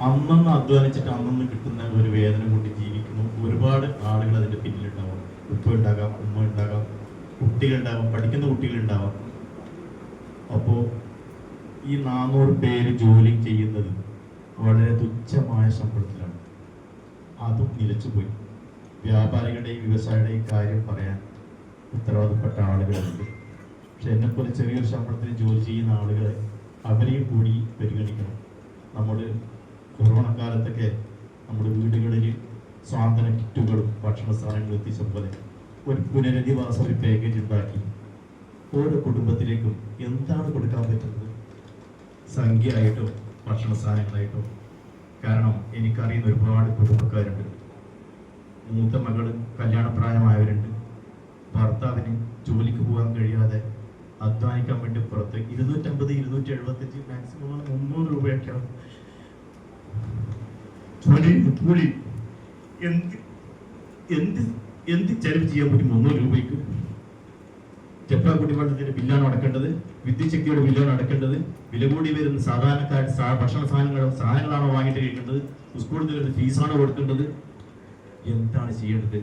അന്നന്ന് അധ്വാനിച്ചിട്ട് അന്നന്ന് കിട്ടുന്ന ഒരു വേദന കൊണ്ട് ജീവിക്കുന്നു. ഒരുപാട് ആളുകൾ അതിന്റെ പിന്നിലുണ്ടാവും. ഉപ്പ ഉണ്ടാകാം ഉമ്മ ഉണ്ടാകാം കുട്ടികളുണ്ടാവാം പഠിക്കുന്ന കുട്ടികളുണ്ടാവാം. അപ്പോൾ ഈ നാനൂറ് പേര് ജോലി ചെയ്യുന്നത് വളരെ തുച്ഛമായ ശമ്പളത്തിലാണ്. അതും നിലച്ചുപോയി വ്യാപാരികളുടെയും വ്യവസായിയുടെയും കാര്യം പറയാൻ ഉത്തരവാദപ്പെട്ട ആളുകളുണ്ട്. പക്ഷെ എന്നെപ്പോലെ ചെറിയൊരു ശമ്പളത്തിന് ജോലി ചെയ്യുന്ന ആളുകളെ അവരെയും കൂടി പരിഗണിക്കണം. നമ്മൾ കാലത്തൊക്കെ നമ്മുടെ വീടുകളിൽ സ്വാതന്ത്ര്യ കിറ്റുകളും ഭക്ഷണ സാധനങ്ങളും എത്തിച്ചതുപോലെ ഒരു പുനരധിവാസ ഒരു പാക്കേജ് ഉണ്ടാക്കി ഓരോ കുടുംബത്തിലേക്കും എന്താണ് കൊടുക്കാൻ പറ്റുന്നത്? സംഖ്യ ആയിട്ടോ ഭക്ഷണ സാധനങ്ങളായിട്ടോ. കാരണം എനിക്കറിയുന്ന ഒരുപാട് കുടുംബക്കാരുണ്ട്. മൂത്ത മകൾ കല്യാണപ്രായമായവരുണ്ട്. ഭർത്താവിന് ജോലിക്ക് പോകാൻ കഴിയാതെ അധ്വാനിക്കാൻ വേണ്ടി പുറത്ത് ഇരുന്നൂറ്റമ്പത് ഇരുന്നൂറ്റി എഴുപത്തഞ്ച് മാക്സിമം മുന്നൂറ് രൂപയൊക്കെയാണ് ജോലി കൂലി എന്ത് എന്ത് എന്ത് ചെലവ് ചെയ്യാൻ പറ്റും മുന്നൂറ് രൂപയ്ക്ക്? ജപ്പാൻ കുടിവെള്ളത്തിന്റെ ബില്ലാണ് അടക്കേണ്ടത്. വിദ്യുത് ശക്തിയുടെ ബില്ലാണ് അടക്കേണ്ടത്. വില കൂടി വരുന്ന സാധാരണക്കാർ ഭക്ഷണ സാധനങ്ങളോ സാധനങ്ങളാണോ വാങ്ങിയിട്ട് കഴിക്കേണ്ടത് സ്കൂളിൽ നിന്ന് ഫീസാണോ കൊടുക്കേണ്ടത്. എന്താണ് ചെയ്യേണ്ടത്?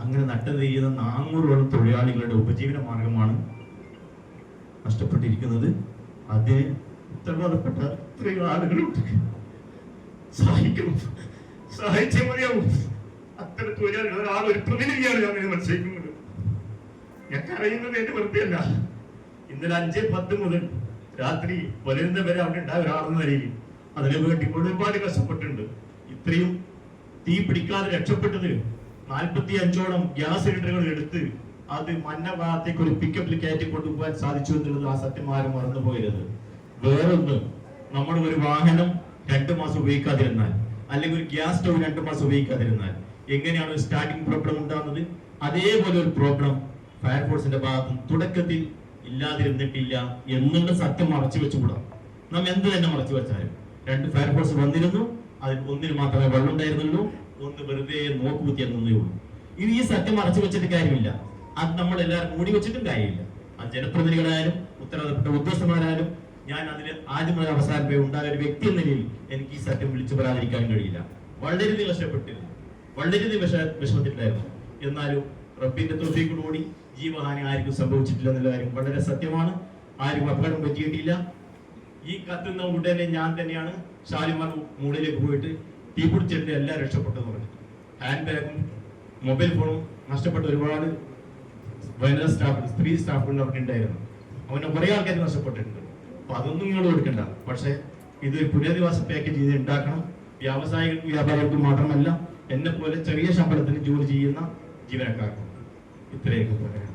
അങ്ങനെ നട്ടം ചെയ്യുന്ന നാനൂറോളം തൊഴിലാളികളുടെ ഉപജീവന മാർഗമാണ് നഷ്ടപ്പെട്ടിരിക്കുന്നത്. അതിന് ഉത്തരവാദപ്പെട്ട ഇത്രയും ആളുകളുണ്ട്. സഹായിക്കണം സഹായിച്ചേ മതിയാവും. അത്തരത്തിൽ ഒരാൾ ഒരു പ്രതിനിധിയാണ് ഞാൻ ഇത് മത്സരിക്കുന്നത്. ഞാൻ അറിയുന്നത് എന്റെ വൃത്തിയല്ല ഇന്നലെ അഞ്ച് പത്ത് മുതൽ രാത്രി പുലരുന്ന വരെ അവിടെ ഉണ്ടായ ഒരാളെന്ന നിലയിൽ അതിനു വേണ്ടി ഒരുപാട് കഷ്ടപ്പെട്ടിട്ടുണ്ട്. ഇത്രയും തീ പിടിക്കാതെ രക്ഷപ്പെട്ടത് നാൽപ്പത്തി അഞ്ചോളം ഗ്യാസ് സിലിണ്ടറുകൾ എടുത്ത് അത് മന്ന ഭാഗത്തേക്ക് ഒരു പിക്കപ്പിൽ കയറ്റി കൊണ്ടുപോകാൻ സാധിച്ചു എന്നുള്ളത് ആ സത്യമാരും മറന്നുപോയത് വേറൊന്ന് നമ്മുടെ ഒരു വാഹനം രണ്ടു മാസം ഉപയോഗിക്കാതിരുന്നാൽ അല്ലെങ്കിൽ ഒരു ഗ്യാസ് സ്റ്റവ് രണ്ട് മാസം ഉപയോഗിക്കാതിരുന്നാൽ എങ്ങനെയാണ് ഒരു സ്റ്റാർട്ടിംഗ് പ്രോബ്ലം ഉണ്ടാകുന്നത്? അതേപോലെ ഒരു പ്രോബ്ലം ഫയർഫോഴ്സിന്റെ ഭാഗത്ത് തുടക്കത്തിൽ ഇല്ലാതിരുന്നിട്ടില്ല എന്നുള്ള സത്യം മറച്ചു വെച്ചുകൂടാ. നാം എന്ത് തന്നെ മറച്ചു വെച്ചാലും രണ്ട് ഫയർഫോഴ്സ് വന്നിരുന്നു അതിൽ ഒന്നിന് മാത്രമേ വെള്ളം ഉണ്ടായിരുന്നുള്ളൂ ഒന്ന് വെറുതെ നോക്കുകുത്തി എന്നേ ഉള്ളൂ. ഇത് ഈ സത്യം മറച്ചു വെച്ചിട്ട് കാര്യമില്ല. അത് നമ്മൾ എല്ലാവരും മൂടി വെച്ചിട്ടും കാര്യമില്ല. അത് ജനപ്രതിനിധികളായാലും ഉത്തരവാദപ്പെട്ട ഉദ്യോഗസ്ഥന്മാരായാലും ഞാൻ അതിൽ ആദ്യം മുതൽ അവസാനം പോയി ഉണ്ടായ ഒരു വ്യക്തി എന്ന നിലയിൽ എനിക്ക് ഈ സത്യം വിളിച്ചു പറയാതിരിക്കാൻ കഴിയില്ല. വളരെ കഷ്ടപ്പെട്ടിരുന്നു. വളരെ വിഷ വിഷമത്തിലായിരുന്നു എന്നാലും റബ്ബിന്റെ തൊഫീക്കോടുകൂടി ജീവഹാനി ആർക്കും സംഭവിച്ചിട്ടില്ല എന്നുള്ള കാര്യം വളരെ സത്യമാണ്. ആരും അപകടം പറ്റിയിട്ടില്ല. ഈ കത്തുന്ന ഉടനെ ഞാൻ തന്നെയാണ് ഷാലിമാർ മുകളിലേക്ക് പോയിട്ട് തീ പിടിച്ചിട്ട് എല്ലാം രക്ഷപ്പെട്ടെന്ന് പറഞ്ഞു. ഹാൻഡ് ബാഗും മൊബൈൽ ഫോണും നഷ്ടപ്പെട്ട ഒരുപാട് വനിതാ സ്റ്റാഫ് സ്ത്രീ സ്റ്റാഫുകൾ അവിടെ ഉണ്ടായിരുന്നു. അവനെ കുറേ ആൾക്കാർ നഷ്ടപ്പെട്ടിട്ടുണ്ട്. അപ്പൊ അതൊന്നും ഇങ്ങോട്ട് കൊടുക്കണ്ട. പക്ഷെ ഇത് പുനരധിവാസ പാക്കേജ് ഇത് ഉണ്ടാക്കണം. വ്യാവസായിക വ്യാപാരികൾക്ക് മാത്രമല്ല എന്നെ പോലെ ചെറിയ ശമ്പളത്തിന് ജോലി ചെയ്യുന്ന ജീവനക്കാർക്കും ഇത്രയൊക്കെ പറയാം